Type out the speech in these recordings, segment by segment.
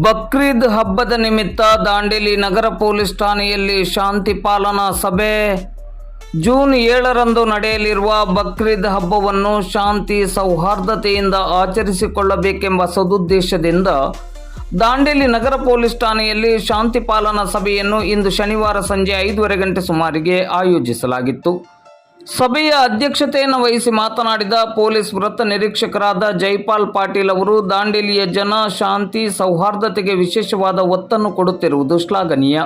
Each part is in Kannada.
ಬಕ್ರೀದ್ ಹಬ್ಬದ ನಿಮಿತ್ತ ದಾಂಡೇಲಿ ನಗರ ಪೊಲೀಸ್ ಠಾಣೆಯಲ್ಲಿ ಶಾಂತಿ ಪಾಲನಾ ಸಭೆ. ಜೂನ್ ಏಳರಂದು ನಡೆಯಲಿರುವ ಬಕ್ರೀದ್ ಹಬ್ಬವನ್ನು ಶಾಂತಿ ಸೌಹಾರ್ದತೆಯಿಂದ ಆಚರಿಸಿಕೊಳ್ಳಬೇಕೆಂಬ ಸದುದ್ದೇಶದಿಂದ ದಾಂಡೇಲಿ ನಗರ ಪೊಲೀಸ್ ಠಾಣೆಯಲ್ಲಿ ಶಾಂತಿ ಪಾಲನಾ ಸಭೆಯನ್ನು ಇಂದು ಶನಿವಾರ ಸಂಜೆ ಐದೂವರೆ ಗಂಟೆ ಸುಮಾರಿಗೆ ಆಯೋಜಿಸಲಾಗಿತ್ತು. ಸಭೆಯ ಅಧ್ಯಕ್ಷತೆಯನ್ನು ವಹಿಸಿ ಮಾತನಾಡಿದ ಪೊಲೀಸ್ ವೃತ್ತ ನಿರೀಕ್ಷಕರಾದ ಜೈಪಾಲ್ ಪಾಟೀಲ್ ಅವರು, ದಾಂಡೇಲಿಯ ಜನ ಶಾಂತಿ ಸೌಹಾರ್ದತೆಗೆ ವಿಶೇಷವಾದ ಒತ್ತನ್ನು ಕೊಡುತ್ತಿರುವುದು ಶ್ಲಾಘನೀಯ.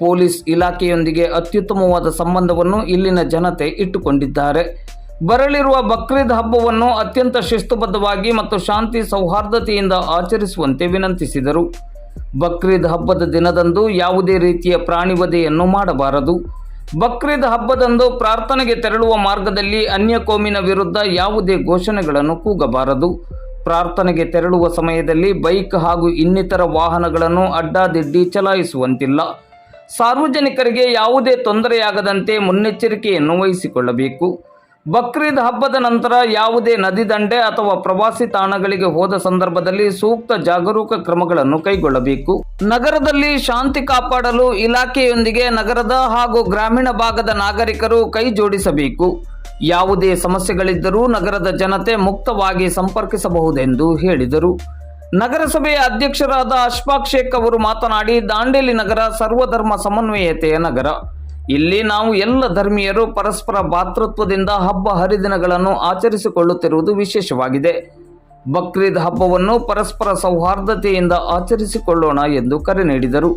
ಪೊಲೀಸ್ ಇಲಾಖೆಯೊಂದಿಗೆ ಅತ್ಯುತ್ತಮವಾದ ಸಂಬಂಧವನ್ನು ಇಲ್ಲಿನ ಜನತೆ ಇಟ್ಟುಕೊಂಡಿದ್ದಾರೆ. ಬರಲಿರುವ ಬಕ್ರೀದ್ ಹಬ್ಬವನ್ನು ಅತ್ಯಂತ ಶಿಸ್ತುಬದ್ಧವಾಗಿ ಮತ್ತು ಶಾಂತಿ ಸೌಹಾರ್ದತೆಯಿಂದ ಆಚರಿಸುವಂತೆ ವಿನಂತಿಸಿದರು. ಬಕ್ರೀದ್ ಹಬ್ಬದ ದಿನದಂದು ಯಾವುದೇ ರೀತಿಯ ಪ್ರಾಣಿವಧೆಯನ್ನು ಮಾಡಬಾರದು. ಬಕ್ರೀದ್ ಹಬ್ಬದಂದು ಪ್ರಾರ್ಥನೆಗೆ ತೆರಳುವ ಮಾರ್ಗದಲ್ಲಿ ಅನ್ಯ ಕೋಮಿನ ವಿರುದ್ಧ ಯಾವುದೇ ಘೋಷಣೆಗಳನ್ನು ಕೂಗಬಾರದು. ಪ್ರಾರ್ಥನೆಗೆ ತೆರಳುವ ಸಮಯದಲ್ಲಿ ಬೈಕ್ ಹಾಗೂ ಇನ್ನಿತರ ವಾಹನಗಳನ್ನು ಅಡ್ಡಾದಿಡ್ಡಿ ಚಲಾಯಿಸುವಂತಿಲ್ಲ. ಸಾರ್ವಜನಿಕರಿಗೆ ಯಾವುದೇ ತೊಂದರೆಯಾಗದಂತೆ ಮುನ್ನೆಚ್ಚರಿಕೆಯನ್ನು ವಹಿಸಿಕೊಳ್ಳಬೇಕು. ಬಕ್ರೀದ್ ಹಬ್ಬದ ನಂತರ ಯಾವುದೇ ನದಿ ದಂಡೆ ಅಥವಾ ಪ್ರವಾಸಿ ತಾಣಗಳಿಗೆ ಹೋದ ಸಂದರ್ಭದಲ್ಲಿ ಸೂಕ್ತ ಜಾಗರೂಕ ಕ್ರಮಗಳನ್ನು ಕೈಗೊಳ್ಳಬೇಕು. ನಗರದಲ್ಲಿ ಶಾಂತಿ ಕಾಪಾಡಲು ಇಲಾಖೆಯೊಂದಿಗೆ ನಗರದ ಹಾಗೂ ಗ್ರಾಮೀಣ ಭಾಗದ ನಾಗರಿಕರು ಕೈ ಜೋಡಿಸಬೇಕು. ಯಾವುದೇ ಸಮಸ್ಯೆಗಳಿದ್ದರೂ ನಗರದ ಜನತೆ ಮುಕ್ತವಾಗಿ ಸಂಪರ್ಕಿಸಬಹುದೆಂದು ಹೇಳಿದರು. ನಗರಸಭೆಯ ಅಧ್ಯಕ್ಷರಾದ ಅಶ್ಫಾಕ್ ಶೇಖ್ ಅವರು ಮಾತನಾಡಿ, ದಾಂಡೇಲಿ ನಗರ ಸರ್ವಧರ್ಮ ಸಮನ್ವಯತೆಯ ನಗರ. ಇಲ್ಲಿ ನಾವು ಎಲ್ಲ ಧರ್ಮೀಯರು ಪರಸ್ಪರ ಭಾತೃತ್ವದಿಂದ ಹಬ್ಬ ಹರಿದಿನಗಳನ್ನು ಆಚರಿಸಿಕೊಳ್ಳುತ್ತಿರುವುದು ವಿಶೇಷವಾಗಿದೆ. ಬಕ್ರೀದ್ ಹಬ್ಬವನ್ನು ಪರಸ್ಪರ ಸೌಹಾರ್ದತೆಯಿಂದ ಆಚರಿಸಿಕೊಳ್ಳೋಣ ಎಂದು ಕರೆ ನೀಡಿದರು.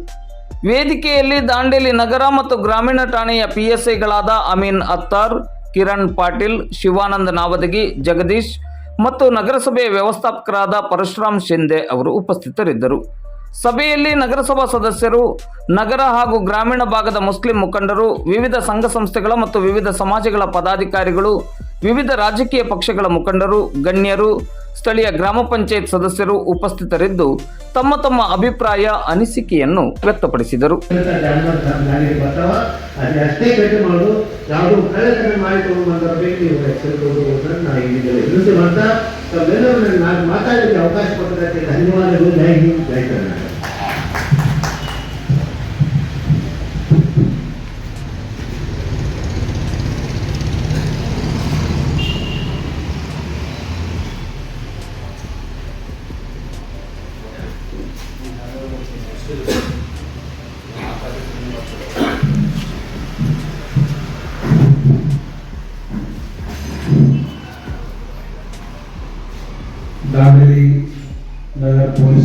ವೇದಿಕೆಯಲ್ಲಿ ದಾಂಡೇಲಿ ನಗರ ಮತ್ತು ಗ್ರಾಮೀಣ ಠಾಣೆಯ ಪಿಎಸ್ಐಗಳಾದ ಅಮೀನ್ ಅತ್ತಾರ್, ಕಿರಣ್ ಪಾಟೀಲ್, ಶಿವಾನಂದ ನಾವದಗಿ, ಜಗದೀಶ್ ಮತ್ತು ನಗರಸಭೆಯ ವ್ಯವಸ್ಥಾಪಕರಾದ ಪರಶುರಾಮ್ ಶಿಂದೆ ಅವರು ಉಪಸ್ಥಿತರಿದ್ದರು. ಸಭೆಯಲ್ಲಿ ನಗರಸಭಾ ಸದಸ್ಯರು, ನಗರ ಹಾಗೂ ಗ್ರಾಮೀಣ ಭಾಗದ ಮುಸ್ಲಿಂ ಮುಖಂಡರು, ವಿವಿಧ ಸಂಘ ಸಂಸ್ಥೆಗಳ ಮತ್ತು ವಿವಿಧ ಸಮಾಜಗಳ ಪದಾಧಿಕಾರಿಗಳು, ವಿವಿಧ ರಾಜಕೀಯ ಪಕ್ಷಗಳ ಮುಖಂಡರು, ಗಣ್ಯರು ಸ್ಥಳೀಯ ಗ್ರಾಮ ಪಂಚಾಯತ್ ಸದಸ್ಯರು ಉಪಸ್ಥಿತರಿದ್ದು ತಮ್ಮ ತಮ್ಮ ಅಭಿಪ್ರಾಯ ಅನಿಸಿಕೆಯನ್ನು ವ್ಯಕ್ತಪಡಿಸಿದರು. ಜಾನುವಾರು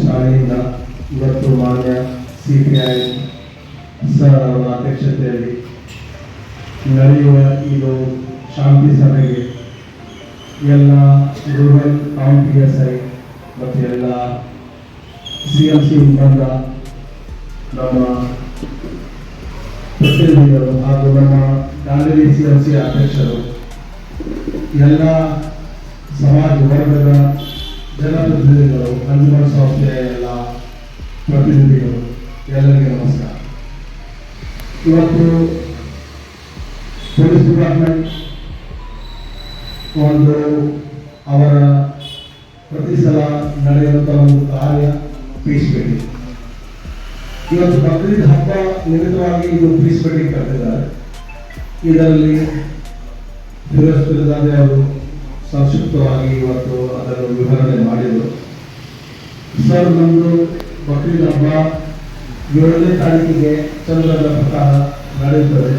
ಠಾಣೆಯಿಂದ ಇವತ್ತು ಮಾನ್ಯ ಸಿ ಪಿ ಐ ಸರ್ ಅವರ ಅಧ್ಯಕ್ಷತೆಯಲ್ಲಿ ನಡೆಯುವ ಇದು ಶಾಂತಿ ಸಭೆಗೆ ಎಲ್ಲ rural town P S I ಮತ್ತು ಎಲ್ಲ ಸಿ ಸಿ ಬಂದ ನಮ್ಮ ಪ್ರತಿನಿಧಿಗಳು ಹಾಗೂ ನಮ್ಮ ದಾಂಡೇಲಿ ಸಿ ಸಿ ಅಧ್ಯಕ್ಷರು ಎಲ್ಲ ಸಮಾಜ ವರ್ಗದ ಜನಪ್ರತಿನಿಧಿಗಳು ಕನ್ನಡ ಸಂಸ್ಥೆಯ ಎಲ್ಲ ಪ್ರತಿನಿಧಿಗಳು, ಎಲ್ಲರಿಗೆ ನಮಸ್ಕಾರ. ಇವತ್ತು ಪೊಲೀಸ್ ಡಿಪಾರ್ಟ್ಮೆಂಟ್ ಒಂದು ಅವರ ಪ್ರತಿ ಸಲ ನಡೆಯುವಂಥ ಒಂದು ಕಾರ್ಯ ಪೀಸ್ ಮೀಟಿಂಗ್ ಇವತ್ತು ಬಕ್ರೀದ್ ಹಬ್ಬ ನಿಮಿತ್ತವಾಗಿ ಇದು ಪೀಸ್ ಮೀಟಿಂಗ್ ಕರೆದಿದ್ದಾರೆ. ಇದರಲ್ಲಿ ದಾದೆ ಅವರು ಸಂಕ್ಷಿಪ್ತವಾಗಿ ಇವತ್ತು ಅದನ್ನು ವಿವರಣೆ ಮಾಡಿದರು ಸರ್ ನಮ್ಮದು ಬಕ್ರೀದ್ ಹಬ್ಬ ಏಳನೇ ತಾರೀಕಿಗೆ ಚಂದ್ರದ ಪ್ರಕಾರ ನಡೆಯುತ್ತದೆ.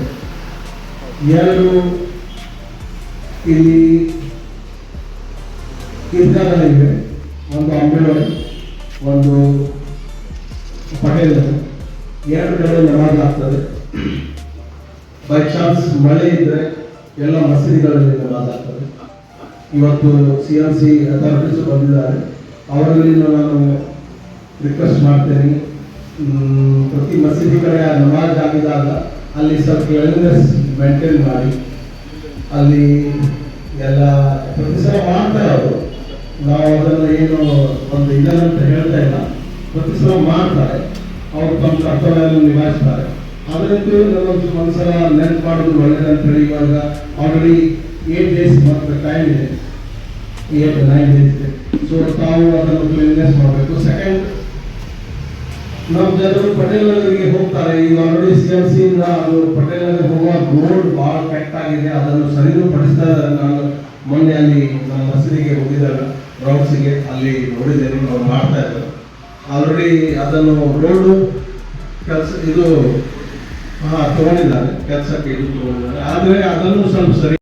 ಎರಡು ಇಲ್ಲಿ ಈದ್ಗಾಗಳಿವೆ ಒಂದು ಅಂಬೇಡ್ಕರ್ ಒಂದು ಪಟೇಲ್. ಎರಡು ಕಡೆ ನಮಾಜ್ ಆಗ್ತದೆ. ಬೈ ಚಾನ್ಸ್ ಮಳೆ ಇದ್ರೆ ಎಲ್ಲ ಮಸೀದಿಗಳಲ್ಲಿ ನಮಾಜ್ ಆಗ್ತದೆ. ಇವತ್ತು ಸಿ ಎಲ್ ಸಿ ಅಥಾರಿಟೀಸ್ ಬಂದಿದ್ದಾರೆ. ಅವರಲ್ಲಿ ನಾನು ರಿಕ್ವೆಸ್ಟ್ ಮಾಡ್ತೇನೆ. ಪ್ರತಿ ಮಸೀದಿ ಕಡೆ ನಮಾಜ್ ಆಗಿದಾಗ ಅಲ್ಲಿ ಸ್ವಲ್ಪ ಕ್ಲೀನ್ನೆಸ್ ಮೇಂಟೈನ್ ಮಾಡಿ. ಅಲ್ಲಿ ಎಲ್ಲ ಪ್ರತಿ ಸಲ ಮಾಡ್ತಾರೆ ಅವರು. ನಾವು ಅದನ್ನು ಏನು ಒಂದು ಇದನ್ನಂತ ಹೇಳ್ತಾ ಇಲ್ಲ. ಪ್ರತಿ ಸಲ ಮಾಡ್ತಾರೆ. ಅವರು ತಮ್ಮ ಕರ್ತವ್ಯವನ್ನು ನಿಭಾಯಿಸ್ತಾರೆ. ನನ್ನೊಂದು ಒಂದ್ಸಲ ನೆನ್ಪು ಮಾಡೋದು ಒಳ್ಳೇದಂತೇಳಿ ಇವಾಗ ಆಲ್ರೆಡಿ ಏಟ್ ಡೇಸ್ ಮಾತ್ರ ಟೈಮ್ ಇದೆ ಏಟ್ ನೈನ್ ಡೇಸ್ ಇದೆ ಸೊ ತಾವು ಅದನ್ನು ಕ್ಲೀನ್ನೆಸ್ ಮಾಡಬೇಕು. ಸೆಕೆಂಡ್ ನಮ್ಮ ಜನರು ಪಟೇಲ್ ನಗರಿಗೆ ಹೋಗ್ತಾರೆ. ಈಗ ಆಲ್ರೆಡಿ ಸಿ ಸಿ ಇಂದ ಅದು ಪಟೇಲ್ ನಗರ ಹೋಗುವ ರೋಡ್ ಬಹಳ ಕೆಟ್ಟಾಗಿದೆ ಅದನ್ನು ಸರಿಪಡಿಸ್ತಾ ಇದ್ದಾರೆ. ನಾನು ಮೊನ್ನೆ ಅಲ್ಲಿ ನಮ್ಮ ಮಸೀದಿಗೆ ಹೋಗಿದಾಗ ರೌಂಡ್ಸಿಗೆ ಅಲ್ಲಿ ನೋಡಿದ್ದೇನೆ ಅವ್ರು ಮಾಡ್ತಾ ಇದ್ದಾರೆ ಆಲ್ರೆಡಿ ಅದನ್ನು ರೋಡು ಕೆಲಸ, ಇದು, ಹಾ, ತಗೊಂಡಿದ್ದಾರೆ. ಕೆಲಸಕ್ಕೆ ಇದು ತೊಗೊಂಡಿದ್ದಾರೆ. ಆದರೆ ಅದನ್ನು ಸ್ವಲ್ಪ ಸರಿ